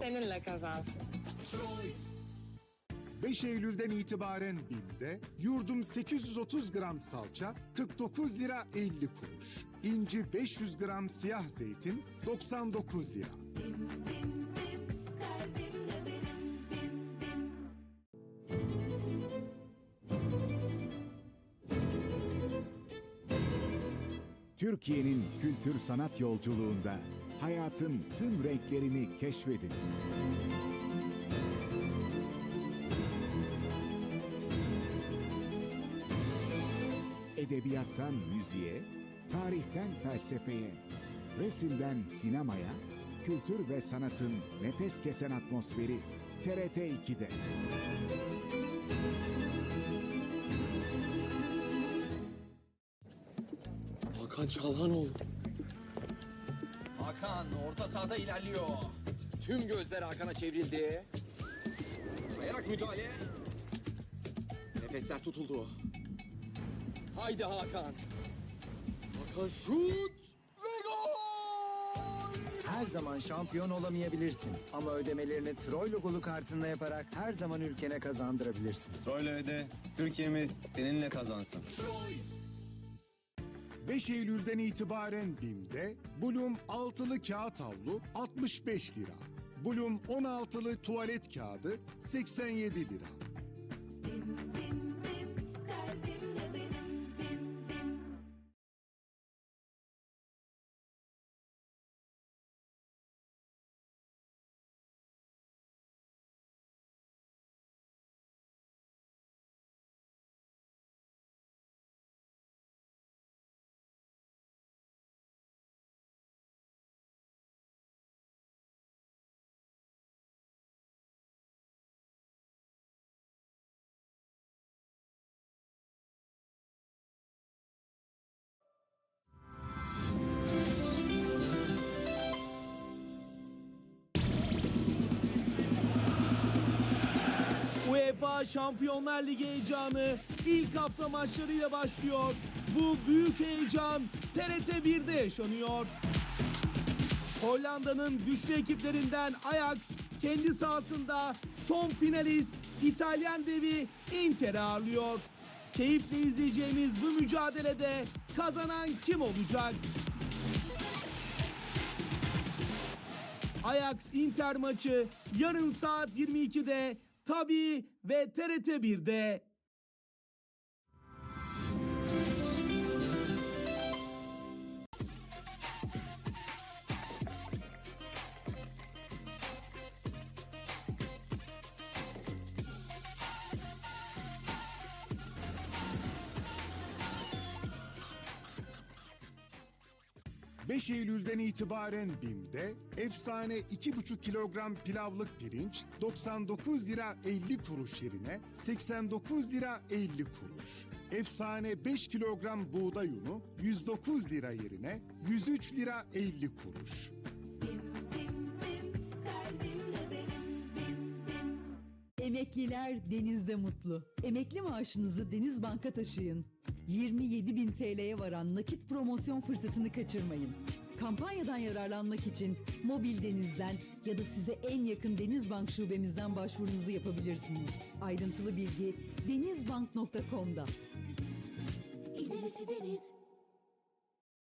Seninle kazansın. 5 Eylül'den itibaren BİM'de yurdum 830 gram salça 49 lira 50 kuruş. İnci 500 gram siyah zeytin 99 lira. Türkiye'nin kültür sanat yolculuğunda hayatın tüm renklerini keşfedin. Edebiyattan müziğe, tarihten felsefeye, resimden sinemaya, kültür ve sanatın nefes kesen atmosferi TRT 2'de. Hakan Çalhanoğlu. Hakan orta sahada ilerliyor. Tüm gözler Hakan'a çevrildi. Kayarak müdahale. Nefesler tutuldu. Haydi Hakan. Hakan şut ve gol! Her zaman şampiyon olamayabilirsin ama ödemelerini Troy logolu kartınla yaparak her zaman ülkene kazandırabilirsin. Troyla öde, Türkiye'miz seninle kazansın. 5 Eylül'den itibaren BİM'de Bloom altılı kağıt havlu 65 lira. Bloom 16'lı tuvalet kağıdı 87 lira. UEFA Şampiyonlar Ligi heyecanı ilk hafta maçlarıyla başlıyor. Bu büyük heyecan TRT 1'de yaşanıyor. Hollanda'nın güçlü ekiplerinden Ajax kendi sahasında son finalist İtalyan devi Inter'i ağırlıyor. Keyifle izleyeceğimiz bu mücadelede kazanan kim olacak? Ajax Inter maçı yarın saat 22'de tabii ve TRT 1'de. 5 Eylül'den itibaren BİM'de efsane 2,5 kilogram pilavlık pirinç 99 lira 50 kuruş yerine 89 lira 50 kuruş. Efsane 5 kilogram buğday unu 109 lira yerine 103 lira 50 kuruş. Emekliler denizde mutlu. Emekli maaşınızı Deniz Bank'a taşıyın. 27 bin TL'ye varan nakit promosyon fırsatını kaçırmayın. Kampanyadan yararlanmak için mobil denizden ya da size en yakın Denizbank şubemizden başvurunuzu yapabilirsiniz. Ayrıntılı bilgi denizbank.com'da.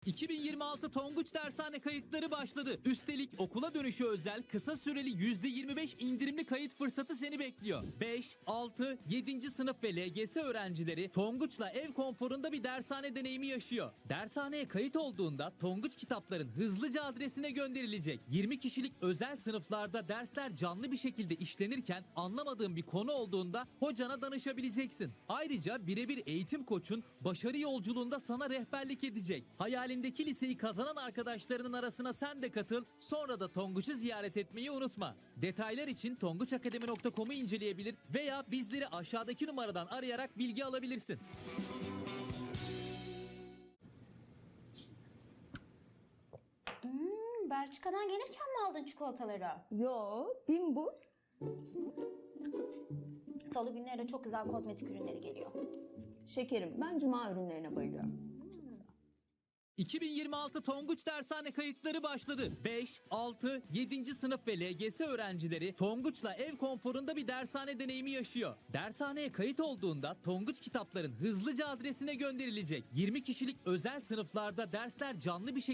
2026 Tonguç Dershane kayıtları başladı. Üstelik okula dönüşü özel kısa süreli %25 indirimli kayıt fırsatı seni bekliyor. 5, 6, 7. sınıf ve LGS öğrencileri Tonguç'la ev konforunda bir dershane deneyimi yaşıyor. Dershaneye kayıt olduğunda Tonguç kitapların hızlıca adresine gönderilecek. 20 kişilik özel sınıflarda dersler canlı bir şekilde işlenirken anlamadığın bir konu olduğunda hocana danışabileceksin. Ayrıca birebir eğitim koçun başarı yolculuğunda sana rehberlik edecek. Hayalindeki liseyi kazanan arkadaşlarının arasına sen de katıl. Sonra da Tonguç'u ziyaret etmeyi unutma. Detaylar için tonguçakademi.com'u inceleyebilir veya bizleri aşağıdaki numaradan arayarak bilgi alabilirsin. Belçika'dan gelirken mi aldın çikolataları? Yo, bin bu. Salı günleri de çok güzel kozmetik ürünleri geliyor. Şekerim, ben cuma ürünlerine bayılıyorum. 2026 Tonguç Dershane kayıtları başladı. 5, 6, 7. sınıf ve LGS öğrencileri Tonguç'la ev konforunda bir dershane deneyimi yaşıyor. Dershaneye kayıt olduğunda Tonguç kitapların hızlıca adresine gönderilecek. 20 kişilik özel sınıflarda dersler canlı bir şekilde